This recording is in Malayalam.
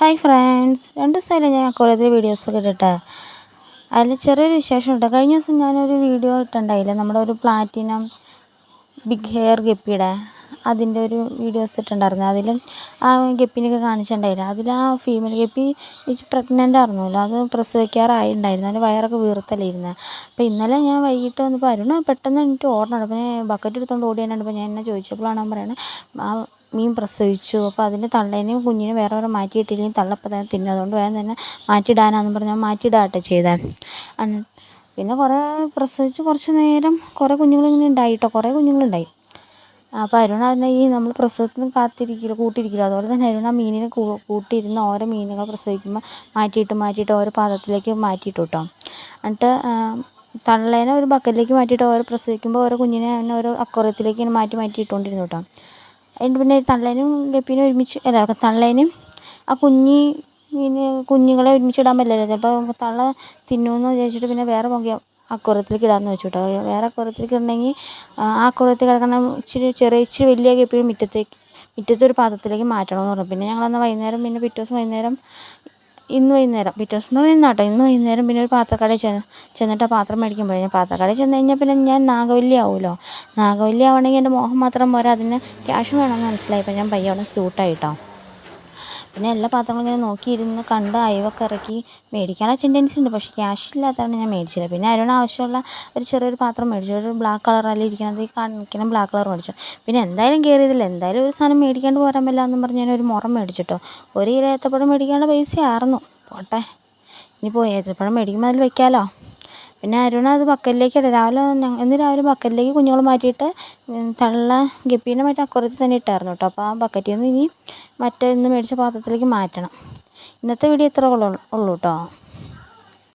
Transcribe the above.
Hi friends. രണ്ട് ദിവസമായില്ലേ ഞാൻ അക്കോളത്തിൽ വീഡിയോസൊക്കെ ഇട്ടിട്ട്. അതിൽ ചെറിയൊരു വിശേഷം ഉണ്ട് കഴിഞ്ഞ ദിവസം ഞാനൊരു വീഡിയോ ഇട്ടുണ്ടായില്ല നമ്മുടെ ഒരു പ്ലാറ്റിനം ബിഗ് ഹെയർ ഗപ്പിയുടെ അതിന്റെ ഒരു വീഡിയോസ് ഇട്ടുണ്ടായിരുന്നു അതിലും ആ ഗപ്പിനൊക്കെ കാണിച്ചിട്ടുണ്ടായില്ല? അതിൽ ആ ഫീമെയിൽ ഗപ്പി പ്രഗ്നന്റ് ആയിരുന്നല്ലോ. അത് പ്രസവിക്കാറായിട്ടുണ്ടായിരുന്നു അതിന്റെ വയറൊക്കെ വീർത്തലായിരുന്നു. അപ്പോൾ ഇന്നലെ ഞാൻ വൈകിട്ട് വന്നപ്പോൾ അരുണ് പെട്ടെന്ന് എനിക്ക് ഓടണം. ഞാൻ ബക്കറ്റ് എടുത്തുകൊണ്ട് ഓടി അപ്പോൾ ഞാൻ എന്നെ ചോദിച്ചപ്പോഴാണ് പറയുന്നത് ആ മീൻ പ്രസവിച്ചു. അപ്പോൾ അതിന്റെ തള്ളേനെയും കുഞ്ഞിനെയും വേറെ വേറെ മാറ്റിയിട്ടില്ലെങ്കിൽ തള്ളപ്പം തന്നെ തിന്നും. അതുകൊണ്ട് വേഗം തന്നെ മാറ്റിയിടാനാണെന്ന് പറഞ്ഞ് ഞാൻ മാറ്റിയിടാട്ടെ ചെയ്തത് പിന്നെ കുറേ പ്രസവിച്ച് കുറച്ച് നേരം കുറേ കുഞ്ഞുങ്ങളിങ്ങനെ ഉണ്ടായി കേട്ടോ കുറേ കുഞ്ഞുങ്ങളുണ്ടായി അപ്പോൾ അരുണ അതിനെ ഈ നമ്മൾ പ്രസവത്തിന് കാത്തിരിക്കില്ല കൂട്ടിയിരിക്കില്ല അതുപോലെ തന്നെ അരുണ മീനിനെ കൂട്ടിയിരുന്ന ഓരോ മീനുകൾ പ്രസവിക്കുമ്പോൾ മാറ്റിയിട്ട് മാറ്റിയിട്ട് ഓരോ പാദത്തിലേക്ക് മാറ്റിയിട്ട് കേട്ടോ എന്നിട്ട് തള്ളേനെ ഒരു ബക്കറ്റിലേക്ക് മാറ്റിയിട്ട് ഓരോ പ്രസവിക്കുമ്പോൾ ഓരോ കുഞ്ഞിനെ തന്നെ ഓരോ അക്വറിയത്തിലേക്ക് ഇങ്ങനെ മാറ്റി മാറ്റി ഇട്ടുകൊണ്ടിരുന്നു കേട്ടോ എന്നിട്ട് പിന്നെ തള്ളേനും ഗപ്പീനും ഒരുമിച്ച് അല്ല തള്ളേനും ആ കുഞ്ഞി പിന്നെ കുഞ്ഞുങ്ങളെ ഒരുമിച്ച് ഇടാൻ പറ്റില്ലല്ലോ. ചിലപ്പോൾ തള്ള തിന്നുമെന്ന് വിചാരിച്ചിട്ട് പിന്നെ വേറെ പൊങ്ങിയ അക്വറിയത്തിലേക്ക് ഇടാമെന്ന് വെച്ചു കേട്ടോ. വേറെ അക്വറിയത്തിലേക്ക് ഇടണമെങ്കിൽ ആ അക്വറിയത്തിൽ കിടക്കുന്ന ഇച്ചിരി ചെറിയ ഇച്ചിരി വലിയ ഗപ്പിയും മുറ്റത്തേക്ക് മുറ്റത്തെ ഒരു പാത്രത്തിലേക്ക് മാറ്റണമെന്ന് പറഞ്ഞു. പിന്നെ ഞങ്ങളന്ന് വൈകുന്നേരം പിന്നെ പിറ്റേ ദിവസം വൈകുന്നേരം ഇന്ന് വൈകുന്നേരം പിറ്റേ ദിവസം എന്ന് കേട്ടോ ഇന്ന് വൈകുന്നേരം പിന്നെ ഒരു പാത്രക്കടയിൽ ചെന്ന് ചെന്നിട്ട് ആ പാത്രം മേടിക്കാൻ പോയി ഞാൻ പാത്രക്കടയിൽ ചെന്ന് കഴിഞ്ഞാൽ പിന്നെ ഞാൻ നാഗവല്ലി ആവുമല്ലോ നാഗവല്ലി ആവണമെങ്കിൽ എന്റെ മോഹം മാത്രം പോരാ. അതിന് ക്യാഷ് വേണമെന്ന് മനസ്സിലായി അപ്പോൾ ഞാൻ പയ്യെ അവിടെ സൂട്ടായിട്ടോ പിന്നെ എല്ലാ പാത്രങ്ങളും ഇങ്ങനെ നോക്കിയിരുന്ന് കണ്ട് അയവൊക്കെ ഇറക്കി മേടിക്കാനുള്ള ടെൻഡൻസി ഉണ്ട്. പക്ഷേ ക്യാഷ് ഇല്ലാത്തതാണ് ഞാൻ മേടിച്ചില്ല. പിന്നെ അരുണ് ആവശ്യമുള്ള ഒരു ചെറിയൊരു പാത്രം മേടിച്ചു. ഒരു ബ്ലാക്ക് കളറല്ല ഇരിക്കുന്നത്? ഈ കാണിക്കുന്ന ബ്ലാക്ക് കളർ മേടിച്ചു. പിന്നെ എന്തായാലും കയറിയതില്ല എന്തായാലും ഒരു സാധനം മേടിക്കാണ്ട് പോരാൻ പറ്റില്ല എന്നും പറഞ്ഞ് ഒരു മുറം മേടിച്ചിട്ടോ ഒരു കിലോ ഏത്തപ്പഴം മേടിക്കാനുള്ള പൈസ ആയിരുന്നു പോട്ടെ. ഇനിയിപ്പോൾ ഏത്തപ്പഴം മേടിക്കുമ്പോൾ അതിൽ വെക്കാമല്ലോ പിന്നെ അരുൺ അത് ബക്കറ്റിലേക്ക് ഇടും രാവിലെ ഇന്ന് രാവിലെ ബക്കറ്റിലേക്ക് കുഞ്ഞുങ്ങൾ മാറ്റിയിട്ട് തള്ള ഗപ്പീനെ മറ്റേ അക്കുറത്തിൽ തന്നെ ഇട്ടായിരുന്നു കേട്ടോ അപ്പോൾ ആ ബക്കറ്റിൽ നിന്ന് ഇനി മറ്റേ ഇന്ന് മേടിച്ച പാത്രത്തിലേക്ക് മാറ്റണം. ഇന്നത്തെ വീഡിയോ ഇത്രയേ ഉള്ളൂ കേട്ടോ